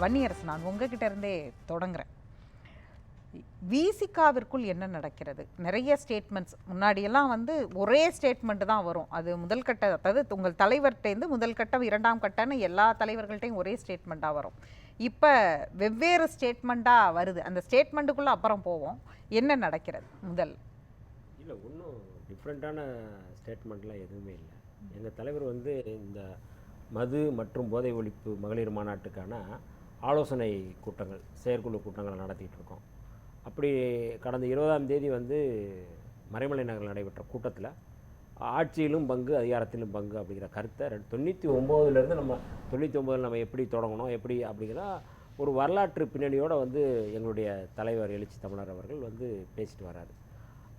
வன்னியரசு நான் உங்ககிட்ட இருந்தே தொடங்குறேன். விசிகாவிற்குள் என்ன நடக்கிறது? நிறைய ஸ்டேட்மெண்ட்ஸ் முன்னாடியெல்லாம் வந்து ஒரே ஸ்டேட்மெண்ட் தான் வரும். அது முதல் கட்ட அதாவது உங்கள் தலைவர்கிட்டேருந்து முதல் கட்டம் இரண்டாம் கட்டம்னு எல்லா தலைவர்கள்ட்டையும் ஒரே ஸ்டேட்மெண்ட்டாக வரும். இப்போ வெவ்வேறு ஸ்டேட்மெண்ட்டாக வருது. அந்த ஸ்டேட்மெண்ட்டுக்குள்ளே அப்புறம் போவோம். என்ன நடக்கிறது? முதல். இல்லை ஒன்றும் டிஃப்ரெண்ட்டான ஸ்டேட்மெண்ட்லாம் எதுவுமே இல்லை. எங்கள் தலைவர் வந்து இந்த மது மற்றும் போதை ஒழிப்பு மகளிர் மாநாட்டுக்கான ஆலோசனை கூட்டங்கள் செயற்குழு கூட்டங்களை நடத்திட்டு இருக்கோம். அப்படி கடந்த இருபதாம் தேதி வந்து மறைமலை நகரில் நடைபெற்ற கூட்டத்தில் ஆட்சியிலும் பங்கு அதிகாரத்திலும் பங்கு அப்படிங்கிற கருத்தை ரெண்டு தொண்ணூற்றி ஒம்போதுலேருந்து நம்ம தொண்ணூற்றி ஒம்போதில் நம்ம எப்படி தொடங்கணும் எப்படி அப்படிங்கிற ஒரு வரலாற்று பின்னணியோடு வந்து எங்களுடைய தலைவர் எழுச்சி தமிழர் அவர்கள் வந்து பேசிட்டு வராரு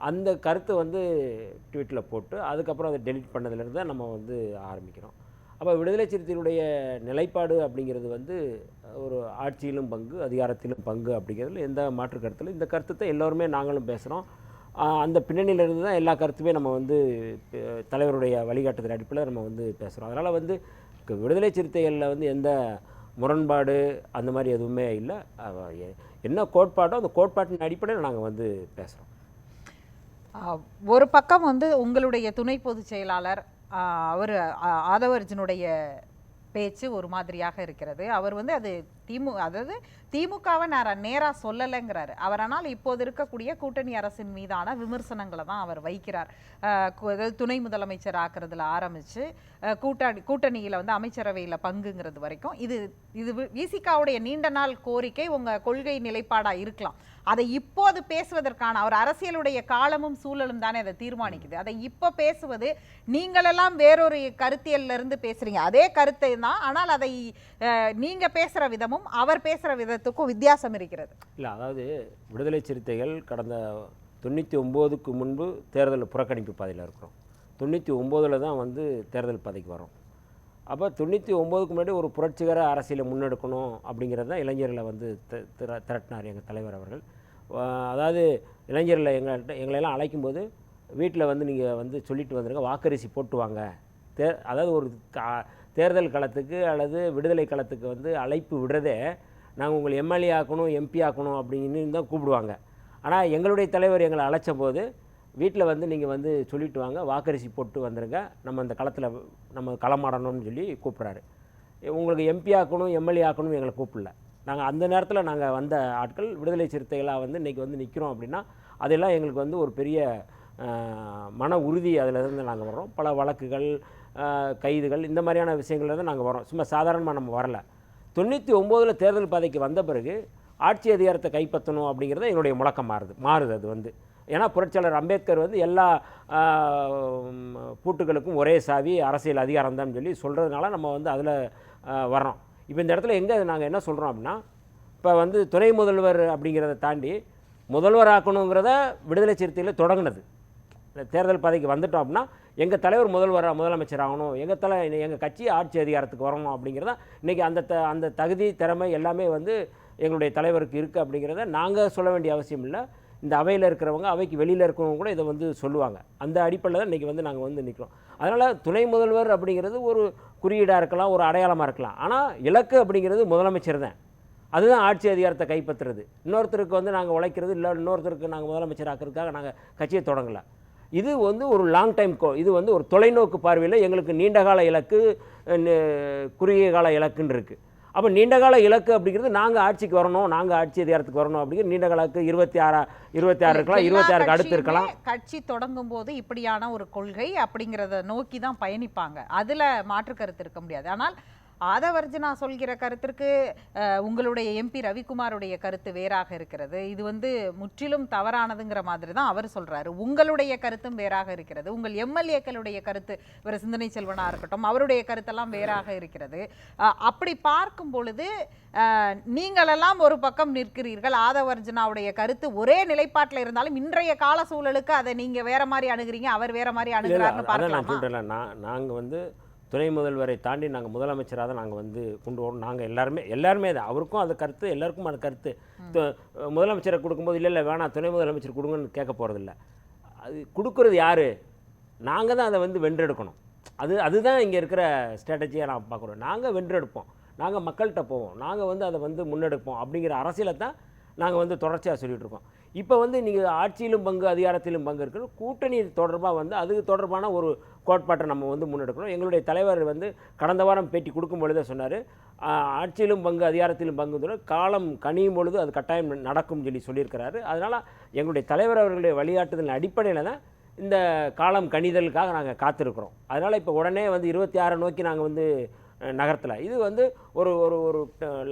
அந்த கருத்தை வந்து ட்வீட்டில் போட்டு அதுக்கப்புறம் அதை டெலிட் பண்ணதுலேருந்து தான் நம்ம வந்து ஆரம்பிக்கிறோம். அப்போ விடுதலை சிறுத்தைகளுடைய நிலைப்பாடு அப்படிங்கிறது வந்து ஒரு ஆட்சியிலும் பங்கு அதிகாரத்திலும் பங்கு அப்படிங்கிறதுல எந்த மாற்று கருத்தில் இந்த கருத்தை எல்லோருமே நாங்களும் பேசுகிறோம் அந்த பின்னணியிலிருந்து தான் எல்லா கருத்துமே நம்ம வந்து தலைவருடைய வழிகாட்டுதல் அடிப்படையில் நம்ம வந்து பேசுகிறோம் அதனால் வந்து விடுதலை சிறுத்தைகளில் வந்து எந்த முரண்பாடு அந்த மாதிரி எதுவுமே இல்லை. என்ன கோட்பாடோ அந்த கோட்பாட்டின் அடிப்படையில் நாங்கள் வந்து பேசுகிறோம் ஒரு பக்கம் வந்து உங்களுடைய துணை பொதுச் செயலாளர் அவர் ஆதவர்ஜனுடைய பேச்சு ஒரு மாதிரியாக இருக்கிறது. அவர் வந்து அது திமு அதாவது திமுகவை நான் நேராக சொல்லலைங்கிறாரு. அவர் ஆனால் இப்போது இருக்கக்கூடிய கூட்டணி அரசின் மீதான விமர்சனங்களை தான் அவர் வைக்கிறார். அதாவது துணை முதலமைச்சர் ஆக்குறதுல ஆரம்பித்து கூட்டணி கூட்டணியில் வந்து அமைச்சரவையில் பங்குங்கிறது வரைக்கும் இது இது விசிகாவுடைய நீண்ட நாள் கோரிக்கை உங்கள் கொள்கை நிலைப்பாடாக இருக்கலாம். அதை இப்போது பேசுவதற்கான அவர் அரசியலுடைய காலமும் சூழலும் தானே அதை தீர்மானிக்குது. அதை இப்போ பேசுவது நீங்களெல்லாம் வேறொரு கருத்தியல்ல இருந்து அதே கருத்தை தான் ஆனால் அதை நீங்கள் பேசுகிற விதமும் விதமும் அவர் பேசுகிற விதத்துக்கும் வித்தியாசம் இருக்கிறது. இல்லை அதாவது விடுதலை சிறுத்தைகள் கடந்த தொண்ணூற்றி ஒம்போதுக்கு முன்பு தேர்தல் புறக்கணிப்பு பாதையில் இருக்கிறோம். தொண்ணூற்றி ஒம்போதில் தான் வந்து தேர்தல் பாதைக்கு வரோம். அப்போ தொண்ணூற்றி ஒம்போதுக்கு முன்னாடி ஒரு புரட்சிகர அரசியலை முன்னெடுக்கணும் அப்படிங்கிறது தான் இளைஞர்களை வந்து திரட்டினார் எங்கள் தலைவர் அவர்கள். அதாவது இளைஞர்களை எங்கள்கிட்ட எங்களையெல்லாம் அழைக்கும்போது வீட்டில் வந்து நீங்கள் வந்து சொல்லிட்டு வந்துருங்க வாக்கரிசி போட்டு வாங்க. தே அதாவது ஒரு கா- தேர்தல் களத்துக்கு அல்லது விடுதலை களத்துக்கு வந்து அழைப்பு விடுறதே நாங்கள் உங்களை எம்எல்ஏ ஆக்கணும் எம்பி ஆக்கணும் அப்படின்னு தான் கூப்பிடுவாங்க. ஆனால் எங்களுடைய தலைவர் எங்களை அழைச்ச போது வீட்டில் வந்து நீங்கள் வந்து சொல்லிட்டு வாங்க வாக்கரிசி போட்டு வந்துருங்க நம்ம அந்த களத்தில் நம்ம களமாடணும்னு சொல்லி கூப்பிட்றாரு. உங்களுக்கு எம்பி ஆக்கணும் எம்எல்ஏ ஆக்கணும் எங்களை கூப்பிடல. நாங்கள் அந்த நேரத்தில் நாங்கள் வந்த ஆட்கள் விடுதலை சிறுத்தைகளாக வந்து இன்றைக்கி வந்து நிற்கிறோம் அப்படின்னா அதெல்லாம் எங்களுக்கு வந்து ஒரு பெரிய மன உறுதி அதில் இருந்து நாங்கள் வர்றோம். பல வழக்குகள் கைதுகள் இந்த மாதிரியான விஷயங்கள்ல தான் நாங்கள் வரோம் சும்மா சாதாரணமாக நம்ம வரல. தொண்ணூற்றி ஒம்போதில் தேர்தல் பாதைக்கு வந்த பிறகு ஆட்சி அதிகாரத்தை கைப்பற்றணும் அப்படிங்கிறது என்னுடைய முழக்கம் மாறுது மாறுது அது வந்து. ஏன்னா புரட்சியாளர் அம்பேத்கர் வந்து எல்லா பூட்டுகளுக்கும் ஒரே சாவி அரசியல் அதிகாரம் தான் சொல்லி சொல்கிறதுனால நம்ம வந்து அதில் வர்றோம். இப்போ இந்த இடத்துல எங்கே நாங்கள் என்ன சொல்கிறோம் அப்படின்னா இப்போ வந்து துணை முதல்வர் அப்படிங்கிறத தாண்டி முதல்வர் ஆக்கணுங்கிறத விடுதலை சிறுத்தையில் தொடங்கினது. தேர்தல் பதவிக்கு வந்துட்டோம் அப்படின்னா எங்கள் தலைவர் முதல்வர் முதலமைச்சர் ஆகணும் எங்கள் தலை எங்கள் கட்சி ஆட்சி அதிகாரத்துக்கு வரணும் அப்படிங்கிறத இன்றைக்கி அந்த த அந்த தகுதி திறமை எல்லாமே வந்து எங்களுடைய தலைவருக்கு இருக்குது அப்படிங்கிறத நாங்கள் சொல்ல வேண்டிய அவசியம் இல்லை. இந்த அவையில் இருக்கிறவங்க அவைக்கு வெளியில் இருக்கிறவங்க கூட இதை வந்து சொல்லுவாங்க. அந்த அடிப்படையில் தான் இன்றைக்கி வந்து நாங்கள் வந்து நிற்கிறோம் அதனால் துணை முதல்வர் அப்படிங்கிறது ஒரு குறியீடாக இருக்கலாம் ஒரு அடையாளமாக இருக்கலாம். ஆனால் இலக்கு அப்படிங்கிறது முதலமைச்சர் தான். அதுதான் ஆட்சி அதிகாரத்தை கைப்பற்றுறது. இன்னொருத்தருக்கு வந்து நாங்கள் உழைக்கிறது இல்லை இன்னொருத்தருக்கு நாங்கள் முதலமைச்சர் ஆக்கிறதுக்காக நாங்கள் கட்சியை தொடங்கலை. இது வந்து ஒரு லாங் டைம் இது வந்து ஒரு தொலைநோக்கு பார்வையில் எங்களுக்கு நீண்டகால இலக்கு குறுகிய கால இலக்குன்னு இருக்குது அப்போ நீண்டகால இலக்கு அப்படிங்கிறது நாங்கள் ஆட்சிக்கு வரணும் நாங்கள் ஆட்சி அதிகாரத்துக்கு வரணும் அப்படிங்கிறது நீண்ட காலக்கு இருபத்தி ஆறா இருபத்தி ஆறு இருக்கலாம் இருபத்தி ஆறுக்கு அடுத்து இருக்கலாம். கட்சி தொடங்கும் போது இப்படியான ஒரு கொள்கை அப்படிங்கிறத நோக்கி தான் பயணிப்பாங்க. அதுல மாற்று கருத்து இருக்க முடியாது. ஆனால் ஆதவர்ஜனா சொல்கிற கருத்திற்கு உங்களுடைய எம்பி ரவிக்குமாருடைய கருத்து வேறாக இருக்கிறது. இது வந்து முற்றிலும் தவறானதுங்கிற மாதிரி தான் அவர் சொல்றாரு. உங்களுடைய கருத்தும் வேறாக இருக்கிறது. உங்கள் எம்எல்ஏக்களுடைய கருத்து இவர் சிந்தனை செல்வனா இருக்கட்டும் அவருடைய கருத்தெல்லாம் வேறாக இருக்கிறது. அப்படி பார்க்கும் பொழுது நீங்களெல்லாம் ஒரு பக்கம் நிற்கிறீர்கள். ஆதவர்ஜனாவுடைய கருத்து ஒரே நிலைப்பாட்டில் இருந்தாலும் இன்றைய கால சூழலுக்கு அதை நீங்க வேற மாதிரி அணுகுறீங்க அவர் வேற மாதிரி அணுகுறாருன்னு பார்க்கலாமா? நாங்கள் வந்து துணை முதல்வரை தாண்டி நாங்கள் முதலமைச்சராக தான் நாங்கள் வந்து கொண்டு வரோம். நாங்கள் எல்லாருமே எல்லாருமே தான் அவருக்கும் அது கருத்து எல்லாருக்கும் அது கருத்து. முதலமைச்சரை கொடுக்கும்போது இல்லை இல்லை வேணாம் துணை முதலமைச்சர் கொடுங்கன்னு கேட்க போகிறதில்ல அது கொடுக்குறது யார்? நாங்கள் தான் அதை வந்து வென்றெடுக்கணும். அது அதுதான் இங்கே இருக்கிற ஸ்ட்ராட்டஜியாக நான் பார்க்குறோம். நாங்கள் வென்றெடுப்போம். நாங்கள் மக்கள்கிட்ட போவோம். நாங்கள் வந்து அதை வந்து முன்னெடுப்போம். அப்படிங்கிற அரசியலை தான் நாங்கள் வந்து தொடர்ச்சியாக சொல்லிகிட்ருக்கோம் இப்போ வந்து நீங்கள் ஆட்சியிலும் பங்கு அதிகாரத்திலும் பங்கு இருக்கிற கூட்டணி தொடர்பாக வந்து அது தொடர்பான ஒரு கோட்பாட்டை நம்ம வந்து முன்னெடுக்கணும். எங்களுடைய தலைவர் வந்து கடந்த வாரம் பேட்டி கொடுக்கும் பொழுதே சொன்னார் ஆட்சியிலும் பங்கு அதிகாரத்திலும் பங்கு காலம் கனியும் பொழுது அது கட்டாயம் நடக்கும் சொல்லி சொல்லியிருக்கிறாரு. அதனால் எங்களுடைய தலைவர் அவர்களுடைய வழிகாட்டுதல் அடிப்படையில் தான் இந்த காலம் கணிதலுக்காக நாங்கள் காத்திருக்கிறோம். அதனால் இப்போ உடனே வந்து இருபத்தி ஆறை நோக்கி நாங்கள் வந்து நகரத்தில். இது வந்து ஒரு ஒரு ஒரு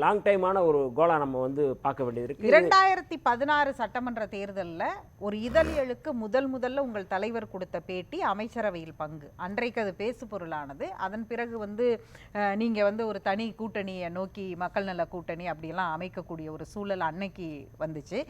லாங் டைமான ஒரு கோலா நம்ம வந்து பார்க்க வேண்டியது இருக்குது இரண்டாயிரத்தி பதினாறு சட்டமன்ற தேர்தலில் ஒரு இதழியலுக்கு முதல் முதல்ல உங்கள் தலைவர் கொடுத்த பேட்டி அமைச்சரவையில் பங்கு. அன்றைக்கு அது பேசு பொருளானது. அதன் பிறகு வந்து நீங்கள் வந்து ஒரு தனி கூட்டணியை நோக்கி மக்கள் நல கூட்டணி அப்படிலாம் அமைக்கக்கூடிய ஒரு சூழல் அன்னைக்கு வந்துச்சு.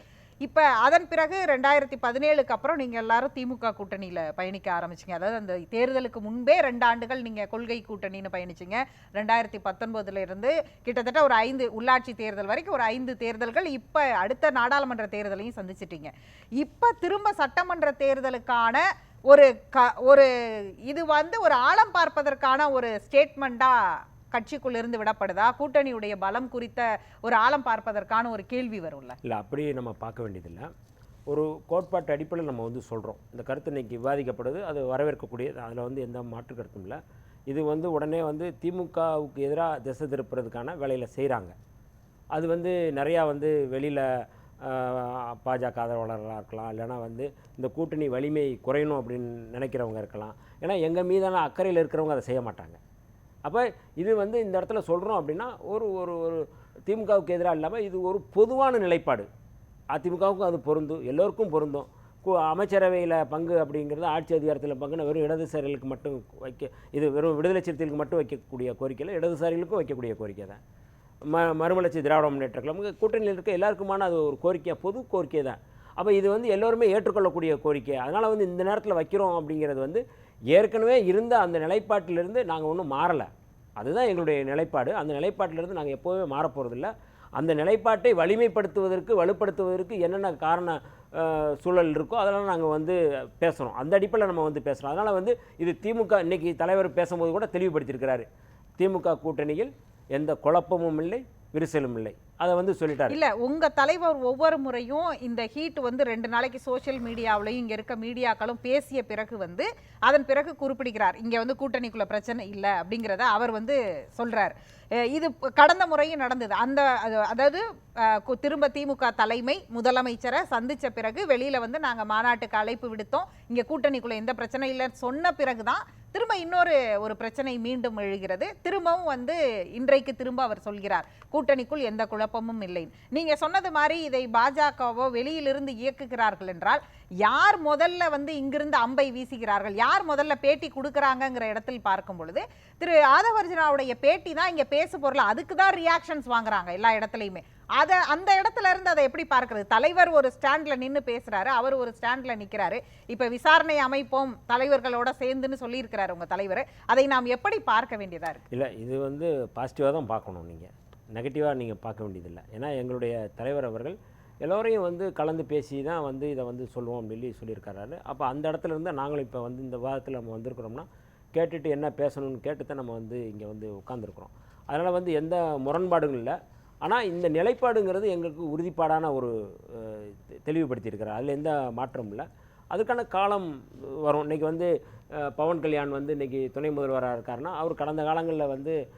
இப்போ அதன் பிறகு ரெண்டாயிரத்தி பதினேழுக்கு அப்புறம் நீங்கள் எல்லாரும் திமுக கூட்டணியில் பயணிக்க ஆரம்பிச்சிங்க. அதாவது அந்த தேர்தலுக்கு முன்பே ரெண்டு ஆண்டுகள் நீங்கள் கொள்கை கூட்டணின்னு பயணிச்சிங்க. ரெண்டாயிரத்தி பத்தொன்பதுல இருந்து கிட்டத்தட்ட ஒரு ஐந்து உள்ளாட்சி தேர்தல் வரைக்கும் ஒரு ஐந்து தேர்தல்கள் இப்போ அடுத்த நாடாளுமன்ற தேர்தலையும் சந்திச்சிட்டீங்க. இப்போ திரும்ப சட்டமன்ற தேர்தலுக்கான ஒரு க ஒரு இது வந்து ஒரு ஆழம் பார்ப்பதற்கான ஒரு ஸ்டேட்மெண்ட்டாக கட்சிக்குள்ள இருந்து விடப்படுதா? கூட்டணியுடைய பலம் குறித்த ஒரு ஆழம் பார்ப்பதற்கான ஒரு கேள்வி வரும்ல. இல்லை அப்படி நம்ம பார்க்க வேண்டியதில்லை. ஒரு கோட்பாட்டு அடிப்படையில் நம்ம வந்து சொல்கிறோம் இந்த கருத்து இன்னைக்கு விவாதிக்கப்படுது அது வரவேற்கக்கூடியது. அதில் வந்து எந்த மாற்று கருத்தும் இல்லை. இது வந்து உடனே வந்து திமுகவுக்கு எதிராக திசை திருப்புறதுக்கான வேலையில் செய்கிறாங்க அது வந்து நிறையா வந்து வெளியில் பாஜக ஆதரவாளர்களாக இருக்கலாம். இல்லைனா வந்து இந்த கூட்டணி வலிமை குறையணும் அப்படின்னு நினைக்கிறவங்க இருக்கலாம். ஏன்னா எங்கள் மீதான அக்கறையில் இருக்கிறவங்க அதை செய்ய மாட்டாங்க. அப்போ இது வந்து இந்த இடத்துல சொல்கிறோம் அப்படின்னா ஒரு ஒரு ஒரு திமுகவுக்கு எதிராக இல்லாமல் இது ஒரு பொதுவான நிலைப்பாடு. அதிமுகவுக்கும் அது பொருந்தும் எல்லோருக்கும் பொருந்தும். அமைச்சரவையில் பங்கு அப்படிங்கிறது ஆட்சி அதிகாரத்தில் பங்குன்னு வெறும் இடதுசாரிகளுக்கு மட்டும் வைக்க இது வெறும் விடுதலை சிறுத்தைகளுக்கு மட்டும் வைக்கக்கூடிய கோரிக்கையில் இடதுசாரிகளுக்கும் வைக்கக்கூடிய கோரிக்கை தான். ம மறுமலர்ச்சி திராவிட முன்னேற்ற கழகம் கூட்டணியில் இருக்க எல்லாருக்குமான அது ஒரு கோரிக்கை பொது கோரிக்கை தான். அப்போ இது வந்து எல்லோருமே ஏற்றுக்கொள்ளக்கூடிய கோரிக்கை. அதனால் வந்து இந்த நேரத்தில் வைக்கிறோம் அப்படிங்கிறது வந்து ஏற்கனவே இருந்த அந்த நிலைப்பாட்டிலிருந்து நாங்கள் ஒன்றும் மாறலை. அதுதான் எங்களுடைய நிலைப்பாடு. அந்த நிலைப்பாட்டிலிருந்து நாங்கள் எப்போவுமே மாறப் போகிறதில்ல அந்த நிலைப்பாட்டை வலிமைப்படுத்துவதற்கு வலுப்படுத்துவதற்கு என்னென்ன காரண சூழல் இருக்கோ அதெல்லாம் நாங்கள் வந்து பேசுகிறோம் அந்த அடிப்படையில் நம்ம வந்து பேசுகிறோம் அதனால் வந்து இது திமுக இன்றைக்கி தலைவர் பேசும்போது கூட தெளிவுபடுத்தியிருக்கிறாரு. திமுக கூட்டணியில் எந்த குழப்பமும் இல்லை விரிசலும் இல்லை. அதை வந்து சொல்லிட்டாரு. இல்ல உங்க தலைவர் ஒவ்வொரு முறையும் இந்த ஹீட் வந்து ரெண்டு நாளைக்கு சோஷியல் மீடியாவிலையும் இங்க இருக்க மீடியாக்களும் பேசிய பிறகு வந்து அதன் பிறகு குறிப்பிடுகிறார். இங்க வந்து கூட்டணிக்குள்ள பிரச்சனை இல்ல அப்படிங்கிறத அவர் வந்து சொல்றார். இது கடந்த முறையும் நடந்தது. அந்த அதாவது திரும்ப திமுக தலைமை முதலமைச்சரை சந்திச்ச பிறகு வெளியில வந்து நாங்க மாநாட்டுக்கு அழைப்பு விடுத்தோம். இங்க கூட்டணிக்குள்ள எந்த பிரச்சனை இல்லைன்னு சொன்ன பிறகுதான் திரும்ப இன்னொரு ஒரு பிரச்சனை மீண்டும் எழுகிறது. திரும்பவும் வந்து இன்றைக்கு திரும்ப அவர் சொல்கிறார். கூட்டணிக்குள் எந்த குழப்பமும் இல்லை. நீங்க சொன்னது மாதிரி இதை பாஜகவோ வெளியிலிருந்து இயக்குகிறார்கள் என்றால் யார் முதல்ல வந்து இங்கிருந்து அம்பை வீசுகிறார்கள்? யார் முதல்ல பேட்டி கொடுக்குறாங்கங்கிற இடத்தில் பார்க்கும் பொழுது திரு ஆதவர்ஜனாவுடைய பேட்டி தான் இங்கே பேசு பொருள் அதுக்கு தான் ரியாக்ஷன்ஸ் வாங்குறாங்க எல்லா இடத்துலையுமே. அதை அந்த இடத்துல இருந்து அதை எப்படி பார்க்கறது? தலைவர் ஒரு ஸ்டாண்டில் நின்னு பேசுறாரு அவர் ஒரு ஸ்டாண்டில் நிக்கிறாரு. இப்ப விசாரணை அமைப்போம் தலைவர்களோட சேர்ந்துன்னு சொல்லியிருக்கிறாரு உங்க தலைவர். அதை நாம் எப்படி பார்க்க வேண்டியதாக இருக்குது இல்லை இது வந்து பாசிட்டிவாக தான் பார்க்கணும் நீங்கள் நெகட்டிவாக நீங்கள் பார்க்க வேண்டியதில்லை. ஏன்னா எங்களுடைய தலைவர் அவர்கள் எல்லோரையும் வந்து கலந்து பேசி தான் வந்து இதை வந்து சொல்லுவோம் அப்படின்னு சொல்லியிருக்காரு அப்போ அந்த இடத்துல இருந்து நாங்களும் இப்போ வந்து இந்த விவாதத்தில் நம்ம வந்திருக்கிறோம்னா கேட்டுட்டு என்ன பேசணும்னு கேட்டு தான் நம்ம வந்து இங்கே வந்து உட்காந்துருக்குறோம் அதனால் வந்து எந்த முரண்பாடும் இல்லை. ஆனால் இந்த நிலைப்பாடுங்கிறது எங்களுக்கு உறுதிப்பாடான ஒரு தெ- தெளிவுபடுத்தியிருக்கிறார். அதில் எந்த மாற்றமும் இல்லை. அதுக்கான காலம் வரும். இன்றைக்கி வந்து பவன் கல்யாண் வந்து இன்றைக்கி துணை முதல்வராக இருக்காருன்னா அவர் கடந்த காலங்களில் வந்து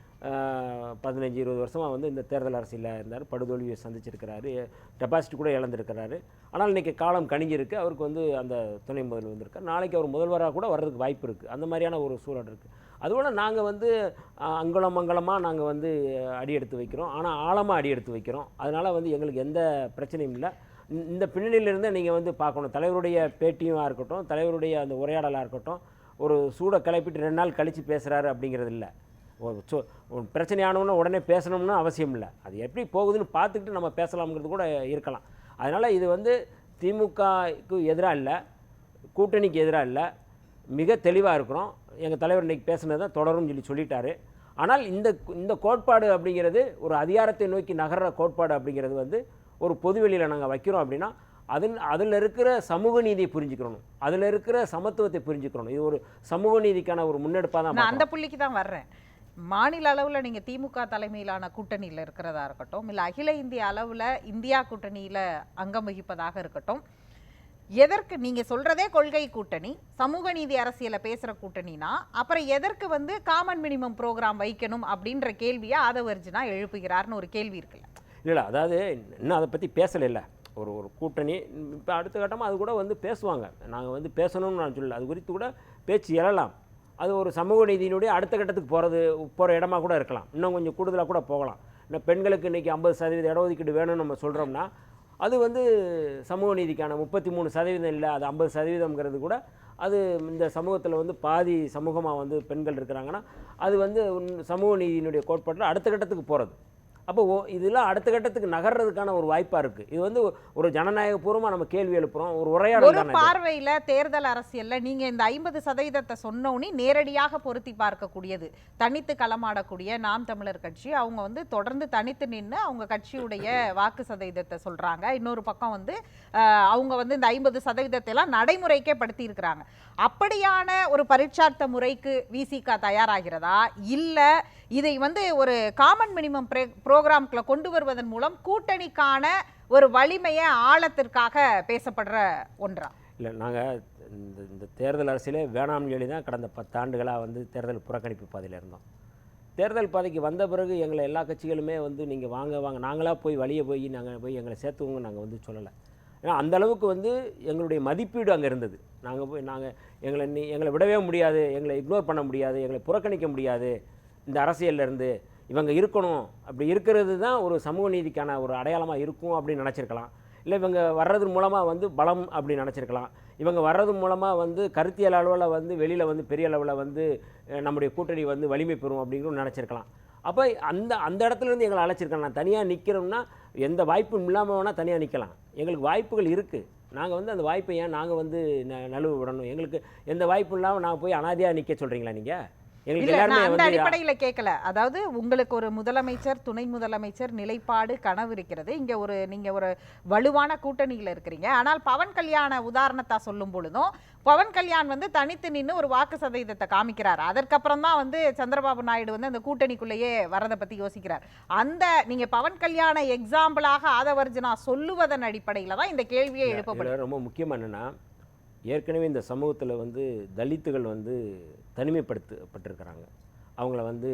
பதினஞ்சு இருபது வருஷமாக வந்து இந்த தேர்தல் அரசியலில் இருந்தார். படுதோல்வியை சந்திச்சிருக்கிறாரு. டெபாசிட் கூட இழந்திருக்கிறாரு. ஆனால் இன்றைக்கி காலம் கணிஞ்சிருக்கு அவருக்கு வந்து அந்த துணை முதல்வர் வந்திருக்கார். நாளைக்கு அவர் முதல்வராக கூட வர்றதுக்கு வாய்ப்பு இருக்குது அந்த மாதிரியான ஒரு சூழல் இருக்குது அதுபோல் நாங்கள் வந்து அங்குலம் மங்கலமாக நாங்கள் வந்து அடி எடுத்து வைக்கிறோம். ஆனால் ஆழமாக அடி எடுத்து வைக்கிறோம். அதனால் வந்து எங்களுக்கு எந்த பிரச்சனையும் இல்லை. இந்த- பின்னணியிலிருந்து நீங்கள் வந்து பார்க்கணும். தலைவருடைய பேட்டியாக இருக்கட்டும் தலைவருடைய அந்த உரையாடலாக இருக்கட்டும் ஒரு சூட கிளப்பிட்டு ரெண்டு நாள் கழித்து பேசுகிறாரு அப்படிங்கிறது இல்லை. சொ பிரச்சனையானவொன்னே உடனே பேசணும்னு அவசியம் இல்லை. அது எப்படி போகுதுன்னு பார்த்துக்கிட்டு நம்ம பேசலாம்ங்கிறது கூட இருக்கலாம். அதனால் இது வந்து திமுகவுக்கு எதிராக இல்லை கூட்டணிக்கு எதிராக இல்லை மிக தெளிவாக இருக்கிறோம். எங்கள் தலைவர் இன்னைக்கு பேசுனதை தொடரும்னு சொல்லி சொல்லிட்டாரு. ஆனால் இந்த இந்த கோட்பாடு அப்படிங்கிறது ஒரு அதிகாரத்தை நோக்கி நகர்ற கோட்பாடு அப்படிங்கிறது வந்து ஒரு பொதுவெளியில் நாங்கள் வைக்கிறோம் அப்படின்னா அதில் அதில் இருக்கிற சமூக நீதியை புரிஞ்சுக்கிறணும். அதில் இருக்கிற சமத்துவத்தை புரிஞ்சுக்கிறணும். இது ஒரு சமூக நீதிக்கான ஒரு முன்னெடுப்பாக தான் அந்த. புள்ளிக்கு தான் வர்றேன். மாநில அளவில் நீங்கள் திமுக தலைமையிலான கூட்டணியில் இருக்கிறதா இருக்கட்டும் இல்லை அகில இந்திய அளவில் இந்தியா கூட்டணியில் அங்கம் வகிப்பதாக இருக்கட்டும் எதற்கு நீங்கள் சொல்கிறதே கொள்கை கூட்டணி சமூக நீதி அரசியலை பேசுகிற கூட்டணினா அப்புறம் எதற்கு வந்து காமன் மினிமம் ப்ரோக்ராம் வைக்கணும் அப்படின்ற கேள்வியை ஆதவர்ஜினா எழுப்புகிறார்னு ஒரு கேள்வி இருக்குல்ல. இல்லை அதாவது இன்னும் அதை பற்றி பேசலைல்ல. ஒரு ஒரு கூட்டணி இப்போ அடுத்த கட்டமாக அது கூட வந்து பேசுவாங்க. நாங்கள் வந்து பேசணும்னு நான் சொல்லல. அது குறித்து கூட பேச்சு எழலாம். அது ஒரு சமூக நீதியினுடைய அடுத்த கட்டத்துக்கு போகிறது போகிற இடமா கூட இருக்கலாம். இன்னும் கொஞ்சம் கூடுதலாக கூட போகலாம். இன்னும் பெண்களுக்கு இன்றைக்கி ஐம்பது சதவீத இடஒதுக்கீடு வேணும்னு நம்ம சொல்கிறோம்னா அது வந்து சமூக நீதிக்கான முப்பத்தி மூணு சதவீதம் இல்லை அது ஐம்பது சதவீதம்ங்கிறது கூட அது இந்த சமூகத்தில் வந்து பாதி சமூகமாக வந்து பெண்கள் இருக்கிறாங்கன்னா அது வந்து சமூக நீதியினுடைய கோட்பாட்டில் அடுத்த கட்டத்துக்கு போகிறது அப்போ ஓ இதெல்லாம் அடுத்த கட்டத்துக்கு நகர்றதுக்கான ஒரு வாய்ப்பாக இருக்குது இது வந்து ஒரு ஜனநாயக பூர்வமாக நம்ம கேள்வி எழுப்புறோம். ஒரு உரையாடல் ஒரு. பார்வையில தேர்தல் அரசியல்ல நீங்க இந்த ஐம்பது சதவீதத்தை சொன்னோனே நேரடியாக பொருத்தி பார்க்கக்கூடியது தனித்து களமாடக்கூடிய நாம் தமிழர் கட்சி அவங்க வந்து தொடர்ந்து தனித்து நின்று அவங்க கட்சியுடைய வாக்கு சதவீதத்தை சொல்றாங்க. இன்னொரு பக்கம் வந்து அவங்க வந்து இந்த ஐம்பது சதவீதத்தை எல்லாம் நடைமுறைக்கே படுத்தி இருக்கிறாங்க அப்படியான ஒரு பரீட்சார்த்த முறைக்கு விசிக தயாராகிறதா? இல்ல இதை வந்து ஒரு காமன் மினிமம் ப்ரோக்ராம்குள்ள கொண்டு வருவதன் மூலம் கூட்டணிக்கான ஒரு வலிமையை ஆழத்திற்காக பேசப்படுற ஒன்றா? இல்லை நாங்கள் இந்த இந்த தேர்தல் அரசியலே வேணாம்னு சொல்லி தான் கடந்த பத்தாண்டுகளாக வந்து தேர்தல் புறக்கணிப்பு பாதையில் இருந்தோம். தேர்தல் பாதைக்கு வந்த பிறகு எங்களை எல்லா கட்சிகளுமே வந்து நீங்கள் வாங்க வாங்க நாங்களாக போய் வழியே போய் நாங்கள் போய் எங்களை சேர்த்துவோங்க நாங்கள் வந்து சொல்லலை. ஏன்னா அந்த அளவுக்கு வந்து எங்களுடைய மதிப்பீடு அங்கே இருந்தது. நாங்கள் போய் நாங்கள் எங்களை நீ எங்களை விடவே முடியாது எங்களை இக்னோர் பண்ண முடியாது எங்களை புறக்கணிக்க முடியாது இந்த அரசியல்ல இருந்து. இவங்க இருக்கணும். அப்படி இருக்கிறது தான் ஒரு சமூக நீதிக்கான ஒரு அடையாளமாக இருக்கும் அப்படின்னு நினச்சிருக்கலாம். இல்லை இவங்க வர்றது மூலமாக வந்து பலம் அப்படின்னு நினச்சிருக்கலாம். இவங்க வர்றது மூலமாக வந்து கருத்தியல் அளவில் வந்து வெளியில் வந்து பெரிய அளவில் வந்து நம்முடைய கூட்டணி வந்து வலிமை பெறும் அப்படிங்கிறது நினச்சிருக்கலாம். அப்போ அந்த அந்த இடத்துல இருந்து எங்களை அழைச்சிருக்கலாம் நான் தனியாக நிற்கிறோம்னா எந்த வாய்ப்பும் இல்லாமல் வேணால் தனியாக நிற்கலாம் எங்களுக்கு வாய்ப்புகள் இருக்குது நாங்கள் வந்து அந்த வாய்ப்பை ஏன் நாங்கள் வந்து ந நழுவு விடணும்? எங்களுக்கு எந்த வாய்ப்பும் இல்லாமல் நான் போய் அனாதையாக நிற்க சொல்கிறீங்களா நீங்கள் அந்த அடிப்படையில கேட்கல அதாவது உங்களுக்கு ஒரு முதலமைச்சர் துணை முதலமைச்சர் நிலைப்பாடு கனவு இருக்கிறது. இங்க ஒரு நீங்க ஒரு வலுவான கூட்டணியில இருக்கிறீங்க. ஆனால் பவன் கல்யாண உதாரணத்தா சொல்லும் பொழுதும் பவன் கல்யாண் வந்து தனித்து நின்னு ஒரு வாக்கு சதவீதத்தை காமிக்கிறார். அதற்கப்புறம் தான் வந்து சந்திரபாபு நாயுடு வந்து அந்த கூட்டணிக்குள்ளேயே வரதை பத்தி யோசிக்கிறார். அந்த நீங்க பவன் கல்யாண எக்ஸாம்பிளாக ஆதவர்ஜனா சொல்லுவதன் அடிப்படையில தான் இந்த கேள்வியே எழுப்பப்படுது. ரொம்ப முக்கியமாக என்னென்னா ஏற்கனவே இந்த சமூகத்தில் வந்து தலித்துகள் வந்து தனிமைப்படுத்தப்பட்டிருக்கிறாங்க. அவங்கள வந்து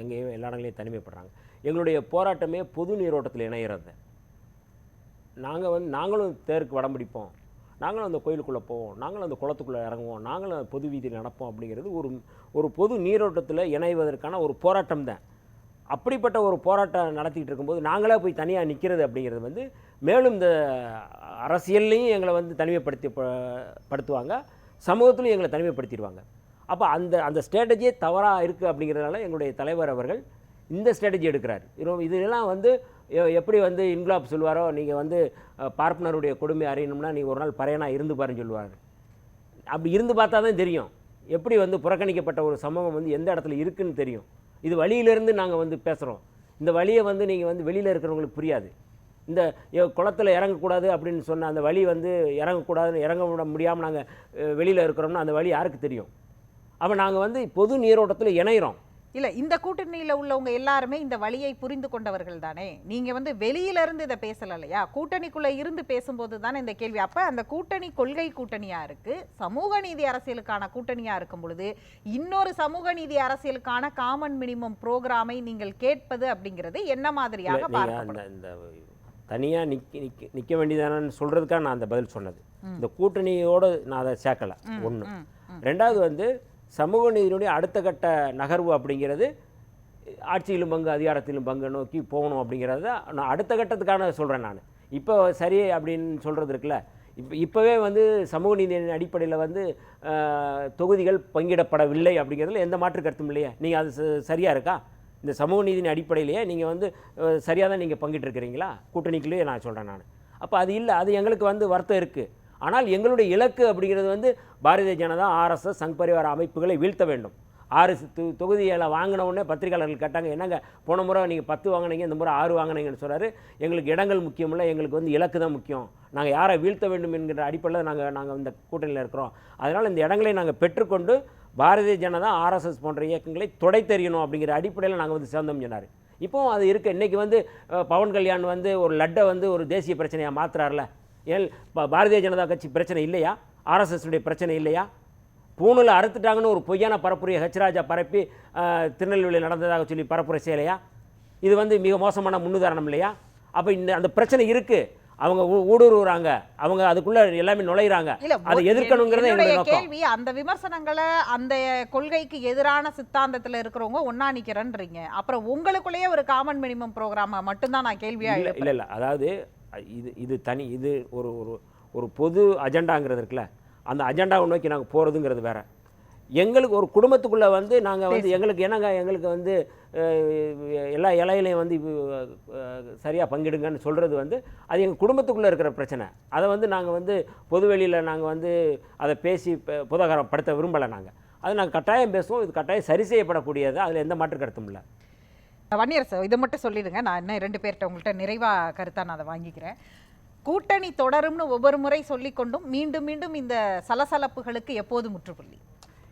எங்கேயும் எல்லா இடங்களையும் தனிமைப்படுறாங்க எங்களுடைய போராட்டமே பொது நீரோட்டத்தில் இணையிறது. நாங்கள் வந்து நாங்களும் தேருக்கு வடம் பிடிப்போம். நாங்களும் அந்த கோயிலுக்குள்ளே போவோம். நாங்களும் அந்த குளத்துக்குள்ளே இறங்குவோம். நாங்களும் பொது வீதியில் நடப்போம் அப்படிங்கிறது ஒரு ஒரு பொது நீரோட்டத்தில் இணைவதற்கான ஒரு போராட்டம் தான் அப்படிப்பட்ட ஒரு போராட்டம் நடத்திக்கிட்டு இருக்கும்போது நாங்களே போய் தனியாக நிற்கிறது அப்படிங்கிறது வந்து மேலும் இந்த அரசியல்லையும் எங்களை வந்து தனிமைப்படுத்தி ப- படுத்துவாங்க. சமூகத்திலையும் எங்களை தனிமைப்படுத்திடுவாங்க. அப்போ அந்த அந்த ஸ்ட்ராட்டஜியே தவறாக இருக்குது அப்படிங்கிறதுனால எங்களுடைய தலைவர் அவர்கள் இந்த ஸ்ட்ராட்டஜி எடுக்கிறார். இது- இதெல்லாம் வந்து எப்படி வந்து இன்குலாப் சொல்வாரோ நீங்கள் வந்து பார்ப்பனருடைய கொடுமை அறியணும்னா நீங்கள் ஒரு நாள் பறையனாக இருந்து பாருன்னு சொல்லுவார். அப்படி இருந்து பார்த்தா தான் தெரியும். எப்படி வந்து புறக்கணிக்கப்பட்ட ஒரு சமூகம் வந்து எந்த இடத்துல இருக்குன்னு தெரியும். இது வழியிலேருந்து நாங்கள் வந்து பேசுகிறோம் இந்த வழியை வந்து நீங்கள் வந்து வெளியில் இருக்கிறவங்களுக்கு புரியாது. இந்த குளத்தில் குளத்துல இறங்கக்கூடாது அப்படின்னு சொன்ன அந்த வழி வந்து இறங்கக்கூடாதுன்னு இறங்க விட முடியாமல் நாங்கள் வெளியில் இருக்கிறோம்னா அந்த வழி யாருக்கு தெரியும்? அப்போ நாங்கள் வந்து பொது நீரோட்டத்தில் இணையிறோம். இல்ல இந்த கூட்டணியில உள்ளவங்க எல்லாருமே இந்த வழியை புரிந்து கொண்டவர்கள் தானே? நீங்க வந்து வெளியில இருந்து இதை பேசல இல்லையா? கூட்டணிக்குள்ள இருந்து பேசும்போது தானே இந்த கேள்வி. அப்ப அந்த கூட்டணி கொள்கை கூட்டணியா இருக்கு சமூக நீதி அரசியலுக்கான கூட்டணியா இருக்கும் பொழுது இன்னொரு சமூக நீதி அரசியலுக்கான காமன் மினிமம் புரோகிராமை நீங்கள் கேட்பது அப்படிங்கிறது என்ன மாதிரியாக நீங்கள் பார்க்கப்படும் தனியாக நிற்க நிற்க நிற்க வேண்டியதானு சொல்கிறதுக்காக நான் அந்த பதில் சொன்னது. இந்த கூட்டணியோடு நான் அதை சேர்க்கலை. ஒன்று ரெண்டாவது வந்து சமூக நீதியினுடைய அடுத்த கட்ட நகர்வு அப்படிங்கிறது ஆட்சியிலும் பங்கு அதிகாரத்திலும் பங்கு நோக்கி போகணும் அப்படிங்கிறத நான் அடுத்த கட்டத்துக்கான சொல்கிறேன் நான். இப்போ சரி அப்படின்னு சொல்கிறது இருக்குல்ல இப்போ இப்போவே வந்து சமூக நீதியின் அடிப்படையில் வந்து தொகுதிகள் பங்கிடப்படவில்லை அப்படிங்கிறதுல எந்த மாற்று கருத்தும் இல்லையா. நீங்கள் அது ச- இருக்கா? இந்த சமூக நீதியின் அடிப்படையிலேயே நீங்கள் வந்து சரியாக தான் நீங்கள் பங்கிட்டு இருக்கிறீங்களா கூட்டணிக்குள்ளேயே நான் சொல்கிறேன் நான். அப்போ அது இல்லை அது எங்களுக்கு வந்து வருத்தம் இருக்குது ஆனால் எங்களுடைய இலக்கு அப்படிங்கிறது வந்து பாரதிய ஜனதா ஆர்எஸ்எஸ் சங் பரிவார அமைப்புகளை வீழ்த்த வேண்டும். ஆறு து தொ- தொகுதிகளை வாங்கின உடனே பத்திரிகையாளர்கள் கேட்டாங்க என்னங்க போன முறை நீங்கள் பத்து வாங்கினீங்க இந்த முறை ஆறு வாங்கினீங்கன்னு சொல்கிறாரு எங்களுக்கு இடங்கள் முக்கியம் இல்லை எங்களுக்கு வந்து இலக்கு தான் முக்கியம். நாங்கள் யாரை வீழ்த்த வேண்டும் என்கிற அடிப்படையில் நாங்கள் நாங்கள் இந்த கூட்டணியில் இருக்கிறோம். அதனால் இந்த இடங்களை நாங்கள் பெற்றுக்கொண்டு பாரதிய ஜனதா ஆர்எஸ்எஸ் போன்ற இயக்கங்களை தொடை தெரியணும் அப்படிங்கிற அடிப்படையில் நாங்கள் வந்து சேர்ந்தோம் சொன்னார். இப்போவும் அது இருக்குது இன்றைக்கி வந்து பவன் கல்யாண் வந்து ஒரு லட்டை வந்து ஒரு தேசிய பிரச்சனையாக மாத்துறாருல. ஏன் பாரதிய ஜனதா கட்சி பிரச்சனை இல்லையா? ஆர்எஸ்எஸ் உடைய பிரச்சனை இல்லையா? பூணில் அறுத்துட்டாங்கன்னு ஒரு பொய்யான பரப்புரையை ஹெச்ராஜா பரப்பி அஹ், திருநெல்வேலியில் நடந்ததாக சொல்லி பரப்புரை செய்யலையா? இது வந்து மிக மோசமான முன்னுதாரணம் இல்லையா? அப்போ இந்த அந்த பிரச்சனை இருக்குது அவங்க ஊடுருவுறாங்க. அவங்க அதுக்குள்ளே எல்லாமே நுழையிறாங்க. அதை எதிர்க்கணுங்கிறத என்னுடைய கேள்வி அந்த விமர்சனங்களை அந்த கொள்கைக்கு எதிரான சித்தாந்தத்துல இருக்கிறவங்க ஒன்னா நிக்கிறன்றீங்க. அப்புறம் உங்களுக்குள்ளேயே ஒரு காமன் மினிமம் ப்ரோக்ராம் மட்டும்தான் நான் கேள்வியா இல்லை. இல்லை. அதாவது இது இது தனி இது ஒரு ஒரு ஒரு பொது அஜெண்டாங்கிறது இருக்குல்ல அந்த அஜெண்டாவை நோக்கி நாங்கள் போகிறதுங்கிறது வேற. எங்களுக்கு ஒரு குடும்பத்துக்குள்ளே வந்து நாங்கள் வந்து எங்களுக்கு என்னங்க எங்களுக்கு வந்து எல்லா இலையிலையும் வந்து சரியாக பங்கிடுங்கன்னு சொல்கிறது வந்து அது எங்கள் குடும்பத்துக்குள்ளே இருக்கிற பிரச்சனை. அதை வந்து நாங்கள் வந்து பொதுவெளியில் நாங்கள் வந்து அதை பேசி ப- புதகரப்படுத்த விரும்பலை நாங்கள் அது நாங்கள் கட்டாயம் பேசுவோம் இது கட்டாயம் சரி செய்யப்படக்கூடியது அதில் எந்த மாற்று கருத்தும் இல்லை. வன்னியர் இதை மட்டும் சொல்லிடுங்க. நான் இன்னும் ரெண்டு பேர்கிட்ட உங்கள்கிட்ட நிறைவாக கருத்தாக நான் அதை வாங்கிக்கிறேன். கூட்டணி தொடரும்னு ஒவ்வொரு முறை சொல்லிக்கொண்டும் மீண்டும் மீண்டும் இந்த சலசலப்புகளுக்கு எப்போது முற்றுப்புள்ளி.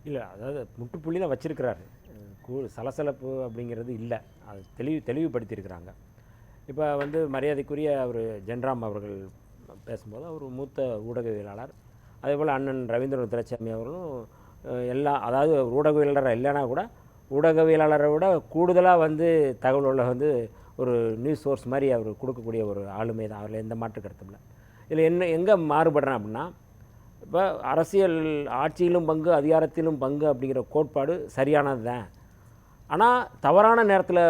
இல்லை அதாவது முற்றுப்புள்ளி தான் வச்சிருக்கிறாரு. கூ சலசலப்பு அப்படிங்கிறது இல்லை. அது தெளிவு தெளிவுபடுத்தியிருக்கிறாங்க. இப்போ வந்து மரியாதைக்குரிய அவர் ஜென்ராம் அவர்கள் பேசும்போது அவர் மூத்த ஊடகவியலாளர் அதே போல் அண்ணன் ரவீந்திரன் திரச்சாமி அவர்களும் எல்லா அதாவது அவர் ஊடகவியலாளர் இல்லைனா கூட ஊடகவியலாளரை விட கூடுதலாக வந்து தகவல்களை வந்து ஒரு நியூஸ் சோர்ஸ் மாதிரி அவர் கொடுக்கக்கூடிய ஒரு ஆளுமை தான். அவரில் எந்த மாற்று கருத்தும் இல்லை. இதில் என்ன எங்கே மாறுபடுறேன் அப்படின்னா இப்போ அரசியல் ஆட்சியிலும் பங்கு அதிகாரத்திலும் பங்கு அப்படிங்கிற கோட்பாடு சரியானது தான். ஆனால் தவறான நேரத்தில்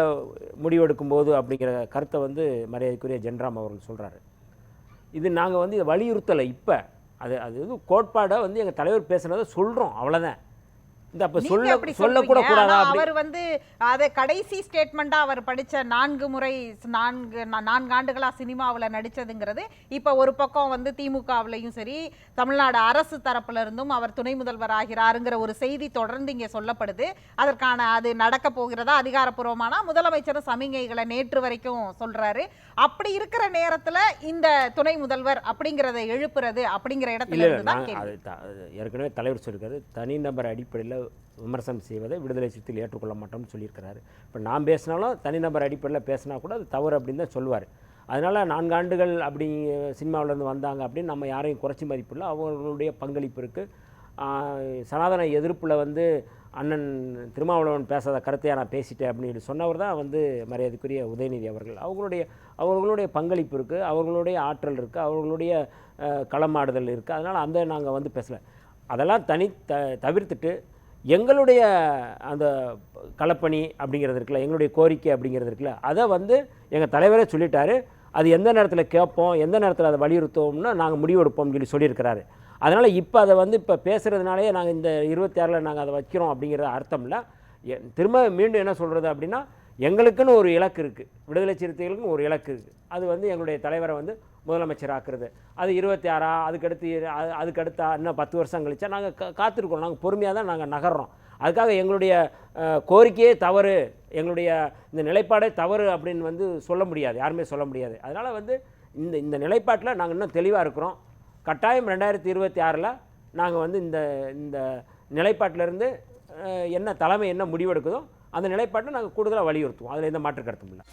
முடிவெடுக்கும்போது அப்படிங்கிற கருத்தை வந்து மரியாதைக்குரிய ஜென்ராம் அவர்கள் சொல்கிறாரு இது நாங்கள் வந்து இதை வலியுறுத்தலை. இப்போ அது அது கோட்பாடை வந்து எங்கள் தலைவர் பேசுனதை சொல்கிறோம் அவ்வளோதான் அப்போ சொல்ல? கூடாதா? அவர் வந்து அதை கடைசி ஸ்டேட்மெண்டா அவர் படிச்ச நான்கு முறை நான்கு நான்கு ஆண்டுகளா சினிமாவுல நடிச்சதுங்கிறது இப்ப ஒரு பக்கம் வந்து திமுகவுலயும் சரி தமிழ்நாடு அரசு தரப்புல இருந்தும் அவர் துணை முதல்வர் ஆகிறாருங்கிற ஒரு செய்தி தொடர்ந்து இங்க சொல்லப்படுது. அதற்கான அது நடக்க போகிறதா அதிகாரப்பூர்வமானா முதலமைச்சரும் சமிகைகளை நேற்று வரைக்கும் சொல்றாரு. அப்படி இருக்கிற நேரத்துல இந்த துணை முதல்வர் அப்படிங்கறத எழுப்புறது அப்படிங்கிற இடத்துல ஏற்கனவே தலைவர் சொல்லியிருக்காரு தனிநபர் அடிப்படையில் விமர்சனம் செய்வதை விடுதலை சிறுத்தைகள் ஏற்றுக்கொள்ள மாட்டோம்னு சொல்லியிருக்கிறாரு. இப்போ நான் பேசினாலும் தனிநபர் அடிப்படையில் பேசினா கூட அது தவறு அப்படின்னு தான் சொல்லுவார். அதனால் நான்கு ஆண்டுகள் அப்படி சினிமாவிலேருந்து வந்தாங்க அப்படின்னு நம்ம யாரையும் குறைச்சி மதிப்பில்லை அவர்களுடைய பங்களிப்பு இருக்குது சனாதன எதிர்ப்பில் வந்து அண்ணன் திருமாவளவன் பேசாத கருத்தையா நான் பேசிட்டேன் அப்படின்னு சொன்னவர் தான் வந்து மரியாதைக்குரிய உதயநிதி அவர்கள். அவங்களுடைய அவர்களுடைய பங்களிப்பு இருக்குது அவர்களுடைய ஆற்றல் இருக்குது அவர்களுடைய களமாடுதல் இருக்குது அதனால் அந்த நாங்கள் வந்து பேசலை. அதெல்லாம் தனி த தவிர்த்துட்டு எங்களுடைய அந்த களப்பணி அப்படிங்கிறது இருக்குல்ல எங்களுடைய கோரிக்கை அப்படிங்கிறது இருக்குல்ல அதை வந்து எங்கள் தலைவரே சொல்லிட்டாரு. அது எந்த நேரத்தில் கேட்போம் எந்த நேரத்தில் அதை வலியுறுத்துவோம்னா நாங்கள் முடிவெடுப்போம்னு சொல்லி சொல்லியிருக்கிறாரு. அதனால் இப்போ அதை வந்து இப்போ பேசுகிறதுனாலே நாங்கள் இந்த இருபத்தி ஆறில் நாங்கள் அதை வைக்கிறோம் அப்படிங்கிறது அர்த்தம் இல்லை திரும்ப மீண்டும் என்ன சொல்கிறது அப்படின்னா எங்களுக்குன்னு ஒரு இலக்கு இருக்குது விடுதலை சிறுத்தைகளுக்கும் ஒரு இலக்கு இருக்குது அது வந்து எங்களுடைய தலைவரை வந்து முதலமைச்சர் ஆக்குறது அது இருபத்தி ஆறா அதுக்கடுத்து அது அதுக்கடுத்தா இன்னும் பத்து வருஷம் கழிச்சா நாங்கள் கா காத்திருக்கோம் நாங்கள் பொறுமையாக தான் நாங்கள் நகர்றோம். அதுக்காக எங்களுடைய கோரிக்கையே தவறு. எங்களுடைய இந்த நிலைப்பாடே தவறு அப்படின்னு வந்து சொல்ல முடியாது. யாருமே சொல்ல முடியாது. அதனால் வந்து இந்த இந்த நிலைப்பாட்டில் நாங்கள் இன்னும் தெளிவாக இருக்கிறோம். கட்டாயம் ரெண்டாயிரத்தி இருபத்தி ஆறில் நாங்கள் வந்து இந்த இந்த நிலைப்பாட்டிலேருந்து என்ன தலைமை என்ன முடிவெடுக்குதோ அந்த நிலைப்பாட்டை நாங்கள் கூடுதலாக வலியுறுத்துவோம். அதில் எந்த மாற்று கருத்தும் இல்லை.